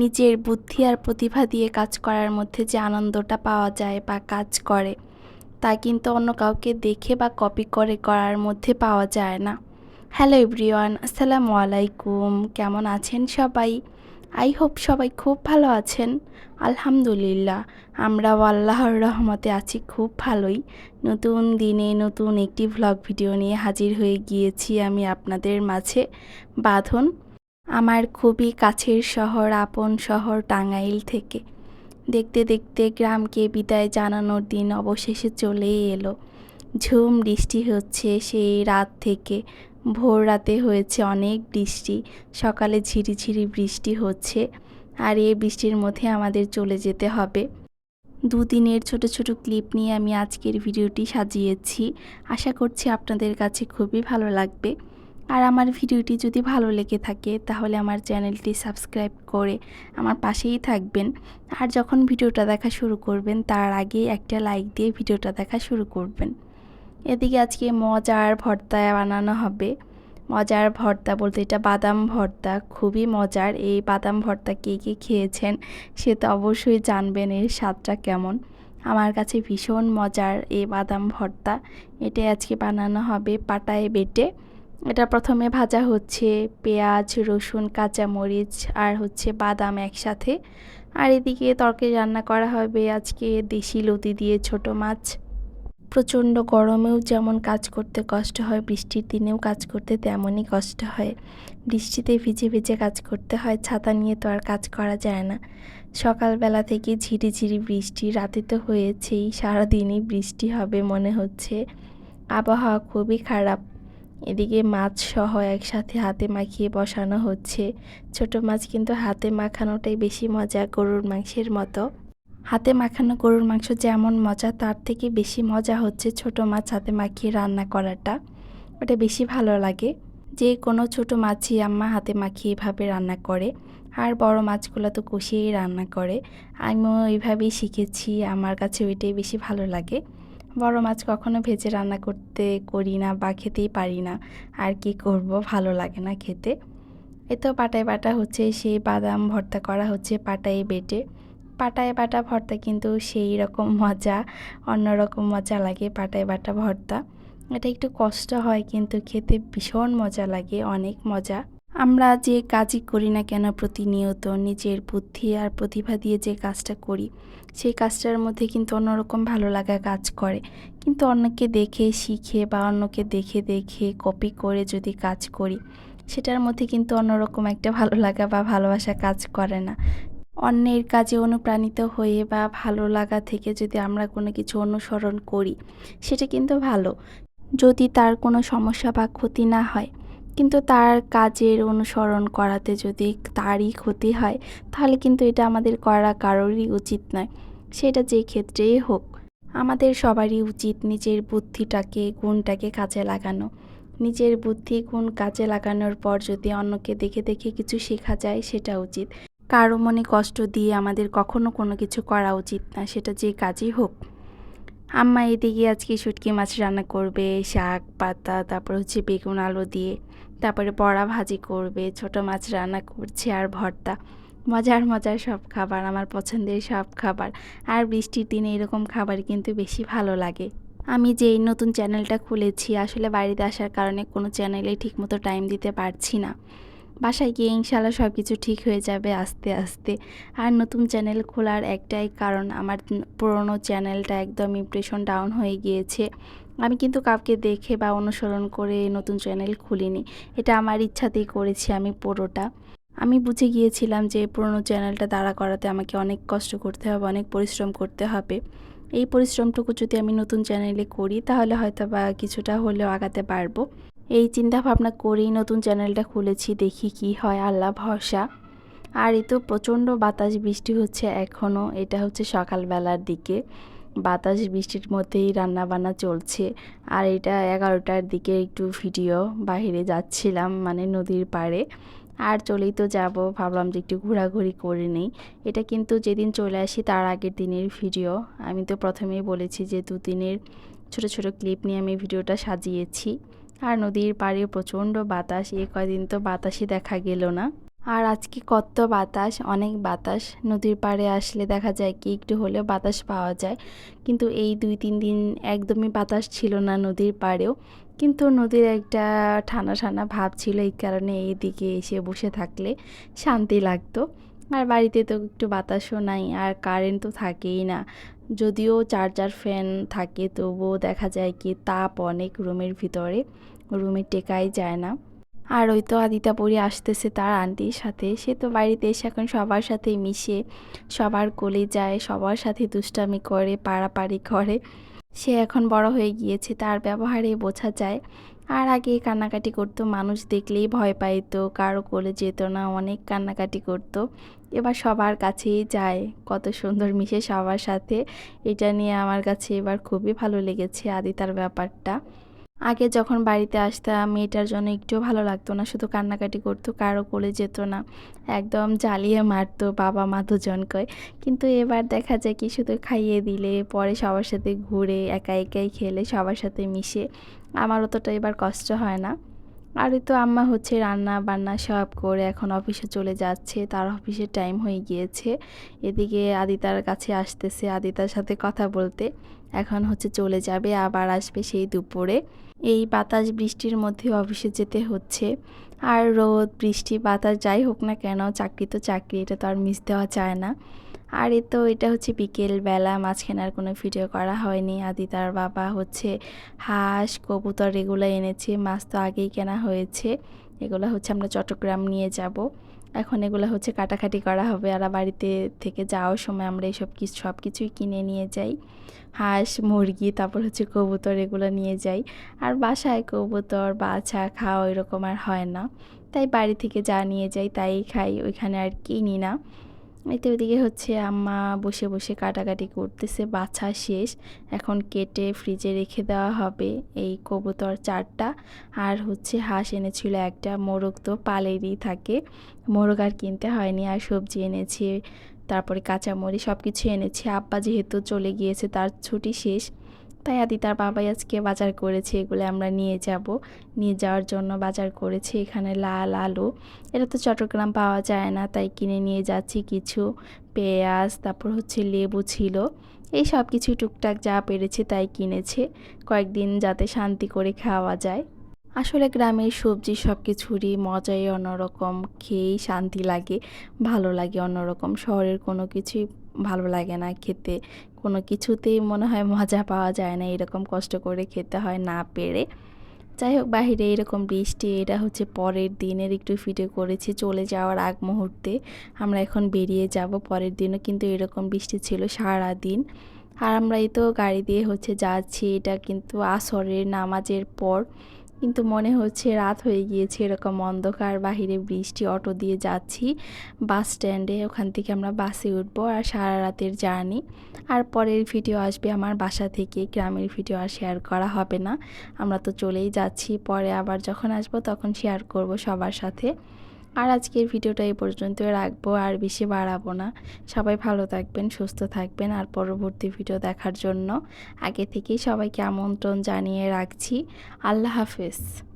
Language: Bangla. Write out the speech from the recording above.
নিজের বুদ্ধি আর প্রতিভা দিয়ে কাজ করার মধ্যে যে আনন্দটা পাওয়া যায় বা কাজ করে, তা কিন্তু অন্য কাউকে দেখে বা কপি করে করার মধ্যে পাওয়া যায় না। হ্যালো এভরিওয়ান আসসালামু আলাইকুম। কেমন আছেন সবাই? আই হোপ সবাই খুব ভালো আছেন। আলহামদুলিল্লাহ, আমরাও আল্লাহর রহমতে আছি, খুব ভালোই। নতুন দিনে নতুন একটি ভ্লগ ভিডিও নিয়ে হাজির হয়ে গিয়েছি আমি আপনাদের মাঝে। বাঁধন আমার খুবই কাছের শহর, আপন শহর টাঙ্গাইল থেকে। দেখতে দেখতে গ্রামকে বিদায় জানানোর দিন অবশেষে চলেই এলো। ঝুম বৃষ্টি হচ্ছে সেই রাত থেকে। ভোর রাতে হয়েছে অনেক বৃষ্টি। সকালে ঝিরিঝিরি বৃষ্টি হচ্ছে। আর এই বৃষ্টির মধ্যে আমাদের চলে যেতে হবে। দুদিনের ছোট ছোট ক্লিপ নিয়ে আমি আজকের ভিডিওটি সাজিয়েছি। আশা করছি আপনাদের কাছে খুবই ভালো লাগবে। আর আমার ভিডিওটি যদি ভালো লেগে থাকে, তাহলে আমার চ্যানেলটি সাবস্ক্রাইব করে আমার পাশেই থাকবেন। আর যখন ভিডিওটা দেখা শুরু করবেন, তার আগে একটা লাইক দিয়ে ভিডিওটা দেখা শুরু করবেন। এদিকে আজকে মজার ভর্তা বানানো হবে। মজার ভর্তা বলতে এটা বাদাম ভর্তা, খুবই মজার। এই বাদাম ভর্তা কে কে খেয়েছেন, সে তো অবশ্যই জানবেন এর স্বাদটা কেমন। আমার কাছে ভীষণ মজার এই বাদাম ভর্তা। এটা আজকে বানানো হবে পাটায় বেটে। এটা প্রথমে ভাজা হচ্ছে পেঁয়াজ, রসুন, কাঁচামরিচ আর হচ্ছে বাদাম একসাথে। আর এদিকে তরকারি রান্না করা হবে আজকে দেশি লতি দিয়ে ছোট মাছ। প্রচণ্ড গরমেও যেমন কাজ করতে কষ্ট হয়, বৃষ্টির দিনেও কাজ করতে তেমনই কষ্ট হয়। বৃষ্টিতে ভিজে ভিজে কাজ করতে হয়, ছাতা নিয়ে তো আর কাজ করা যায় না। সকালবেলা থেকে ঝিরিঝিরি বৃষ্টি, রাতে তো হয়েছেই, সারাদিনই বৃষ্টি হবে মনে হচ্ছে। আবহাওয়া খুবই খারাপ। এদিকে মাছ সহ একসাথে হাতে মাখিয়ে বসানো হচ্ছে। ছোট মাছ কিন্তু হাতে মাখানোটাই বেশি মজা গরুর মাংসের মতো। হাতে মাখানো গরুর মাংস যেমন মজা, তার থেকে বেশি মজা হচ্ছে ছোট মাছ হাতে মাখিয়ে রান্না করাটা। ওটা বেশি ভালো লাগে। যে কোনো ছোট মাছই আম্মা হাতে মাখিয়ে এভাবে রান্না করে। আর বড় মাছগুলো তো কষিয়েই রান্না করে। আমিও ওইভাবেই শিখেছি, আমার কাছে ওইটাই বেশি ভালো লাগে। বড় মাছ কখনো ভেজে রান্না করতে করি না বা খেতেই পারি না। আর কি করব? ভালো লাগে না খেতে। এ তো পাটায় বাটা হচ্ছে, সেই বাদাম ভর্তা করা হচ্ছে পাটায় বেটে। পাটায় বাটা ভর্তা কিন্তু সেই রকম মজা অন্যরকম মজা লাগে পাটায় বাটা ভর্তা। এটা একটু কষ্ট হয় কিন্তু খেতে ভীষণ মজা লাগে, অনেক মজা। আমরা যে কাজই করি না কেন প্রতিনিয়ত নিজের বুদ্ধি আর প্রতিভা দিয়ে যে কাজটা করি, সেই কাজটার মধ্যে কিন্তু অন্যরকম ভালো লাগা কাজ করে। কিন্তু অন্যকে দেখে, শিখে বা অন্যকে দেখে দেখে কপি করে যদি কাজ করি, সেটার মধ্যে কিন্তু অন্যরকম একটা ভালো লাগা বা ভালোবাসা কাজ করে না। অন্যের কাজে অনুপ্রাণিত হয়ে বা ভালো লাগা থেকে যদি আমরা কোনো কিছু অনুসরণ করি, সেটা কিন্তু ভালো। যদি তার কোনো সমস্যা বা ক্ষতি না হয় কিন্তু তার কাজের অনুসরণ করাতে যদি তারই ক্ষতি হয়, তাহলে কিন্তু এটা আমাদের করা কারোরই উচিত নয়। সেটা যে ক্ষেত্রেই হোক, আমাদের সবারই উচিত নিজের বুদ্ধিটাকে, গুণটাকে কাজে লাগানো। নিজের বুদ্ধি, গুণ কাজে লাগানোর পর যদি অন্যকে দেখে দেখে কিছু শেখা যায়, সেটা উচিত। কারও মনে কষ্ট দিয়ে আমাদের কখনো কোনো কিছু করা উচিত না, সেটা যে কাজই হোক। আম্মা এদিকে আজকে শুটকি মাছ রান্না করবে, শাক, পাতা, তারপর হচ্ছে বেগুন আলু দিয়ে। তারপরে বড়া ভাজি করবে, ছোট মাছ রান্না করছে আর ভর্তা। মজার মজার সব খাবার, আমার পছন্দের সব খাবার। আর বৃষ্টির দিনে এরকম খাবার কিন্তু বেশি ভালো লাগে। আমি যে নতুন চ্যানেলটা খুলেছি, আসলে বাড়িতে আসার কারণে কোনো চ্যানেলে ঠিকমতো টাইম দিতে পারছি না। বাসায় গিয়ে ইনশাল্লাহ সব কিছু ঠিক হয়ে যাবে আস্তে আস্তে। আর নতুন চ্যানেল খোলার একটাই কারণ, আমার পুরনো চ্যানেলটা একদম ইমপ্রেশন ডাউন হয়ে গিয়েছে। আমি কিন্তু কাউকে দেখে বা অনুসরণ করে নতুন চ্যানেল খুলিনি। এটা আমার ইচ্ছাতেই করেছি আমি পুরোটা। আমি বুঝে গিয়েছিলাম যে পুরনো চ্যানেলটা দাঁড়া করাতে আমাকে অনেক কষ্ট করতে হবে, অনেক পরিশ্রম করতে হবে। এই পরিশ্রমটুকু যদি আমি নতুন চ্যানেলে করি, তাহলে হয়তো বা কিছুটা হলেও আগাতে পারব। এই চিন্তা ভাবনা করেই নতুন চ্যানেলটা খুলেছি, দেখি কি হয়, আল্লাহ ভরসা। আর এ তো প্রচণ্ড বাতাস, বৃষ্টি হচ্ছে এখনও এটা হচ্ছে সকালবেলার দিকে। বাতাস, বৃষ্টির মধ্যেই রান্না বান্না চলছে। আর এটা এগারোটার দিকে একটু ভিডিও বাহিরে যাচ্ছিলাম মানে নদীর পাড়ে। আর চলেই তো যাব, ভাবলাম যে একটু ঘোরাঘুরি করে নেই। এটা কিন্তু যেদিন চলে আসি তার আগের দিনের ভিডিও। আমি তো প্রথমেই বলেছি যে দুদিনের ছোট ছোট ক্লিপ নিয়ে আমি ভিডিওটা সাজিয়েছি। আর নদীর পাড়ে প্রচণ্ড বাতাস, এ কয়দিন তো বাতাসই দেখা গেল না। আর আজকে কত বাতাস? অনেক বাতাস। নদীর পাড়ে আসলে দেখা যায় কি একটু হলেও বাতাস পাওয়া যায়। কিন্তু এই দুই, তিন দিন একদমই বাতাস ছিল না নদীর পাড়েও। কিন্তু নদীর একটা ঠান্ডা ঠান্ডা ভাব ছিল এই কারণে এই দিকে এসে বসে থাকলে শান্তি লাগতো। আর বাড়িতে তো একটু বাতাসও নাই আর কারেন্ট তো থাকেই না। যদিও চার্জার ফ্যান থাকে তবুও দেখা যায় কি তাপ অনেক রুমের ভিতরে। রুমে টেকাই যায় না। আর ওই তো আদিতা পরি আসতেছে তার আন্টির সাথে। সে তো বাড়িতে এসে এখন সবার সাথে মিশে, সবার কোলে যায়, সবার সাথে দুষ্টামি করে পাড়াপাড়ি করে। সে এখন বড় হয়ে গিয়েছে, তার ব্যবহারে বোঝা যায়। আর আগে কান্নাকাটি করতো, মানুষ দেখলেই ভয় পাইতো, কারও কোলে যেত না, অনেক কান্নাকাটি করতো। এবার সবার কাছেই যায়, কত সুন্দর মিশে সবার সাথে। এটা নিয়ে আমার কাছে এবার খুবই ভালো লেগেছে আদিতার ব্যাপারটা। আগে যখন বাড়িতে আসতাম, মেয়েটার জন্য একটুও ভালো লাগতো না, শুধু কান্নাকাটি করতো, কারও কোলে যেত না। একদম জ্বালিয়ে মারতো, বাবা মা দুজনকে। কিন্তু এবার দেখা যায় কি, শুধু খাইয়ে দিলে, পরে সবার সাথে ঘুরে, একা একাই খেলে, সবার সাথে মিশে, আমার অতটা এবার কষ্ট হয় না। আর তো আম্মা হচ্ছে রান্না বান্না সব করে এখন অফিসে চলে যাচ্ছে, তার অফিসের টাইম হয়ে গিয়েছে। এদিকে আদিতার কাছে আসতেছে, আদিতার সাথে কথা বলতে। এখন হচ্ছে চলে যাবে, আবার আসবে সেই দুপুরে। এই বাতাস বৃষ্টির মধ্যে অফিসে যেতে হচ্ছে। আর রোদ, বৃষ্টি, বাতাস যাই হোক না কেন, চাকরি তো চাকরি, এটা তো আর মিস দেওয়া যায় না। আর এ তো, এটা হচ্ছে বিকেল বেলা মাঝখানে আর কোনো ভিডিও করা হয়নি। আদি তার বাবা হচ্ছে হাঁস, কবুতর এগুলো এনেছে, মাছ তো আগেই কেনা হয়েছে। এগুলো হচ্ছে আমরা চট্টগ্রাম নিয়ে যাব। এখন এগুলো হচ্ছে কাটাকাটি করা হবে। আর বাড়িতে থেকে যাওয়ার সময় আমরা এইসব কিছু সব কিছুই কিনে নিয়ে যাই। হাঁস, মুরগি, তারপর হচ্ছে কবুতর এগুলো নিয়ে যাই। আর বাসায় কবুতর, বাছা, খাওয়া এরকম আর হয় না। তাই বাড়ি থেকে যা নিয়ে যাই তাই খাই, ওইখানে আর কিনি না। এতে ওইদিকে হচ্ছে আম্মা বসে বসে কাটাকাটি করতেছে, বাছা শেষ। এখন কেটে ফ্রিজে রেখে দেওয়া হবে এই কবুতর চারটা। আর হচ্ছে হাঁস এনেছিল একটা, মোরগ তো পালেরই থাকে। মোরগ আর কিনতে হয়নি, আর সবজি এনেছি, তারপরে কাঁচামরি সব কিছু এনেছি। আব্বা যেহেতু চলে গিয়েছে, তার ছুটি শেষ। তাই আদি তার বাবাই আজকে বাজার করেছে, এগুলো আমরা নিয়ে যাব। নিয়ে যাওয়ার জন্য বাজার করেছে এখানে লাল আলু। এটা তো চট্টগ্রাম পাওয়া যায় না, তাই কিনে নিয়ে যাচ্ছি কিছু পেঁয়াজ, তারপর হচ্ছে লেবু ছিল। এই সব কিছু টুকটাক যা পেরেছে তাই কিনেছে, কয়েকদিন যাতে শান্তি করে খাওয়া যায়। আসলে গ্রামের সবজি সব কিছুরই মজাই অন্যরকম, খেয়েই শান্তি লাগে, ভালো লাগে অন্যরকম। শহরের কোনো কিছুই ভালো লাগে না খেতে। কোনো কিছুতেই মনে হয় মজা পাওয়া যায় না, এরকম কষ্ট করে খেতে হয় না পেরে। যাই হোক, বাহিরে এরকম বৃষ্টি, এটা হচ্ছে পরের দিনের একটু ফিটে করেছি, চলে যাওয়ার আগ মুহূর্তে আমরা এখন বেরিয়ে যাব পরের দিনও, কিন্তু এরকম বৃষ্টি ছিল সারা দিন আর আমরা এই তো গাড়ি দিয়ে হচ্ছে যাচ্ছি, এটা কিন্তু আসরের নামাজের পর। কিন্তু মনে হচ্ছে রাত হয়ে গিয়েছে, এরকম অন্ধকার, বাহিরে বৃষ্টি, অটো দিয়ে যাচ্ছি, বাস স্ট্যান্ডে, ওখান থেকে আমরা বাসে উঠবো আর সারা রাতের জার্নি। আর পরের ভিডিও আসবে আমার বাসা থেকে, গ্রামের ভিডিও আর শেয়ার করা হবে না। আমরা তো চলেই যাচ্ছি, পরে আবার যখন আসব তখন শেয়ার করব সবার সাথে। আর আজকের ভিডিওটা এই পর্যন্ত রাখব, আর বেশি বাড়াবো না। সবাই ভালো থাকবেন, সুস্থ থাকবেন, আর পরবর্তী ভিডিও দেখার জন্য আগে থেকেই সবাইকে আমন্ত্রণ জানিয়ে রাখছি। আল্লাহ হাফেজ।